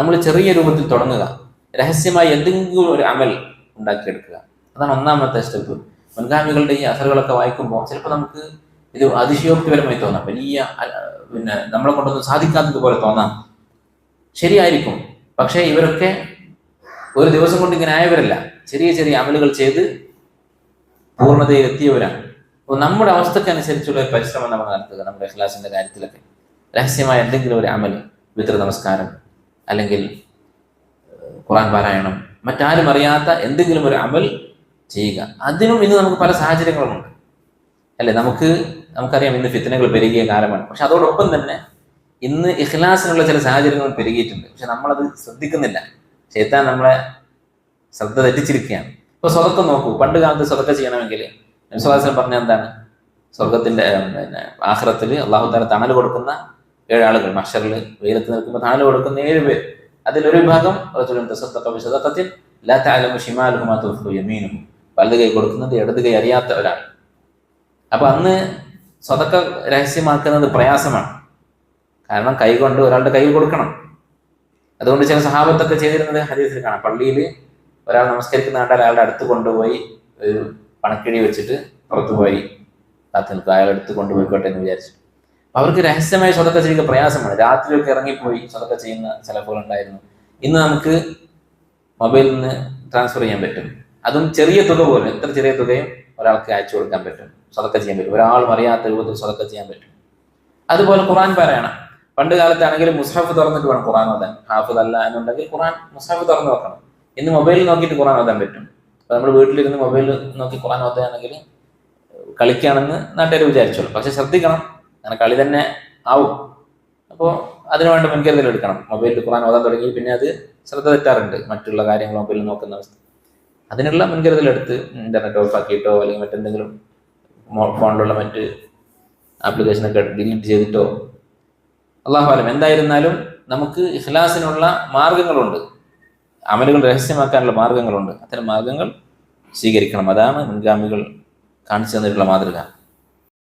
നമ്മൾ ചെറിയ രൂപത്തിൽ തുടങ്ങുക. രഹസ്യമായി എന്തെങ്കിലും ഒരു അമൽ ഉണ്ടാക്കിയെടുക്കുക. അതാണ് ഒന്നാമത്തെ സ്റ്റെപ്പ് മുൻഗാമികളുടെ ഈ അസറുകളൊക്കെ വായിക്കുമ്പോൾ ചിലപ്പോൾ നമുക്ക് ഇത് അതിശയോക്തിപരമായി തോന്നാം. വലിയ പിന്നെ നമ്മളെ കൊണ്ടൊന്നും സാധിക്കാത്തതുപോലെ തോന്നാം. ശരിയായിരിക്കും. പക്ഷേ ഇവരൊക്കെ ഒരു ദിവസം കൊണ്ട് ഇങ്ങനെ ആയവരല്ല. ചെറിയ ചെറിയ അമലുകൾ ചെയ്ത് പൂർണതയിൽ എത്തിയവരാണ്. അപ്പോൾ നമ്മുടെ അവസ്ഥക്കനുസരിച്ചുള്ള ഒരു പരിശ്രമം നമ്മൾ നടത്തുക. നമ്മുടെ ഇഖ്ലാസിന്റെ കാര്യത്തിലൊക്കെ. രഹസ്യമായ എന്തെങ്കിലും ഒരു അമൽ വിത്ര നമസ്കാരം. അല്ലെങ്കിൽ ഖുറാൻ പാരായണം മറ്റാരും അറിയാത്ത എന്തെങ്കിലും ഒരു അമൽ ചെയ്യുക. അതിനും ഇന്ന് നമുക്ക് പല സാഹചര്യങ്ങളുമുണ്ട്. അല്ലെ? നമുക്ക് നമുക്കറിയാം ഇന്ന് ഫിത്തനകൾ പെരുകിയ കാലമാണ്. പക്ഷെ അതോടൊപ്പം തന്നെ ഇന്ന് ഇഖ്ലാസിനുള്ള ചില സാഹചര്യങ്ങൾ പെരുകിയിട്ടുണ്ട്. പക്ഷെ നമ്മളത് ശ്രദ്ധിക്കുന്നില്ല. ചേത്താൻ നമ്മളെ ശ്രദ്ധ തെറ്റിച്ചിരിക്കുകയാണ്. ഇപ്പൊ സ്വതക്കം നോക്കൂ. പണ്ട് കാലത്ത് സ്വതക്ക ചെയ്യണമെങ്കിൽ വിശ്വാസം പറഞ്ഞ എന്താണ്? സ്വർഗത്തിന്റെ പിന്നെ ആഹ്റത്തിൽ അള്ളാഹു താല തണൽ കൊടുക്കുന്ന ഏഴ് ആളുകൾ മഷറിൽ വെയിലത്ത് നിൽക്കുമ്പോൾ തണൽ കൊടുക്കുന്ന ഏഴ് പേർ. അതിലൊരു വിഭാഗം റജുലുൻ യമീനും വലത് കൈ കൊടുക്കുന്നത് ഇടത് കൈ അറിയാത്ത ഒരാൾ. അപ്പൊ അന്ന് സ്വതക്ക രഹസ്യമാക്കുന്നത് പ്രയാസമാണ്. കാരണം കൈ കൊണ്ട് ഒരാളുടെ കൈ കൊടുക്കണം. അതുകൊണ്ട് ചില സഹാബത്തൊക്കെ ചെയ്തിരുന്നത് ഹദീസിൽ കാണാം. പള്ളിയിൽ ഒരാൾ നമസ്കരിക്കുന്ന കണ്ടാൽ അയാളുടെ അടുത്ത് കൊണ്ടുപോയി ഒരു പണക്കിഴി വെച്ചിട്ട് പുറത്തുപോയി. കാത്തു നിൽക്കുക. അയാളെടുത്ത് കൊണ്ടുപോയിക്കോട്ടെ എന്ന് വിചാരിച്ചു അവർക്ക് രഹസ്യമായി സ്വതക്ക ചെയ്യുക പ്രയാസമാണ്. രാത്രിയൊക്കെ ഇറങ്ങിപ്പോയി സ്വതക്ക ചെയ്യുന്ന ചിലപ്പോൾ ഉണ്ടായിരുന്നു ഇന്ന് നമുക്ക് മൊബൈലിൽ നിന്ന് ട്രാൻസ്ഫർ ചെയ്യാൻ പറ്റും. അതും ചെറിയ തുക പോലും എത്ര ചെറിയ തുകയും ഒരാൾക്ക് അയച്ചു കൊടുക്കാൻ പറ്റും. സ്വതക്ക ചെയ്യാൻ പറ്റും. ഒരാളും അറിയാത്ത രൂപത്തിൽ സ്വതക്ക ചെയ്യാൻ പറ്റും. അതുപോലെ ഖുറാൻ പറയണം. പണ്ട് കാലത്താണെങ്കിൽ മുസാഫ് തുറന്നിട്ട് വേണം ഖുറാൻ ഓതാൻ. ഹാഫിദ് അല്ല എന്നുണ്ടെങ്കിൽ ഖുറാൻ മുസാഫ് തുറന്ന് വെക്കണം. ഇന്ന് മൊബൈലിൽ നോക്കിയിട്ട് ഖുറാൻ ഓതാൻ പറ്റും. അപ്പൊ നമ്മൾ വീട്ടിലിരുന്ന് മൊബൈലിൽ നോക്കി ഖുറാൻ ഓതുകയാണെങ്കിൽ കളിക്കുകയാണെന്ന് നാട്ടുകാർ വിചാരിച്ചോളൂ. പക്ഷെ ശ്രദ്ധിക്കണം അങ്ങനെ കളി തന്നെ ആവും. അപ്പോൾ അതിനുവേണ്ട മുൻകരുതൽ എടുക്കണം. മൊബൈലിൽ ഖുറാൻ ഓതാൻ തുടങ്ങി പിന്നെ അത് ശ്രദ്ധ തെറ്റാറുണ്ട്. മറ്റുള്ള കാര്യങ്ങൾ മൊബൈലിൽ നോക്കുന്ന അവസ്ഥ. അതിനുള്ള മുൻകരുതൽ എടുത്ത് ഇന്റർനെറ്റ് ഓഫ് ആക്കിയിട്ടോ അല്ലെങ്കിൽ മറ്റെന്തെങ്കിലും ഫോണിലുള്ള മറ്റ് ആപ്ലിക്കേഷനൊക്കെ ഡിലീറ്റ് ചെയ്തിട്ടോ. അള്ളാഹുലം എന്തായിരുന്നാലും നമുക്ക് ഇഖ്ലാസിനുള്ള മാർഗങ്ങളുണ്ട്. അമലുകൾ രഹസ്യമാക്കാനുള്ള മാർഗങ്ങളുണ്ട്. അത്തരം മാർഗങ്ങൾ സ്വീകരിക്കണം. അതാണ് മുൻഗാമികൾ കാണിച്ചു തന്നിട്ടുള്ള മാതൃക.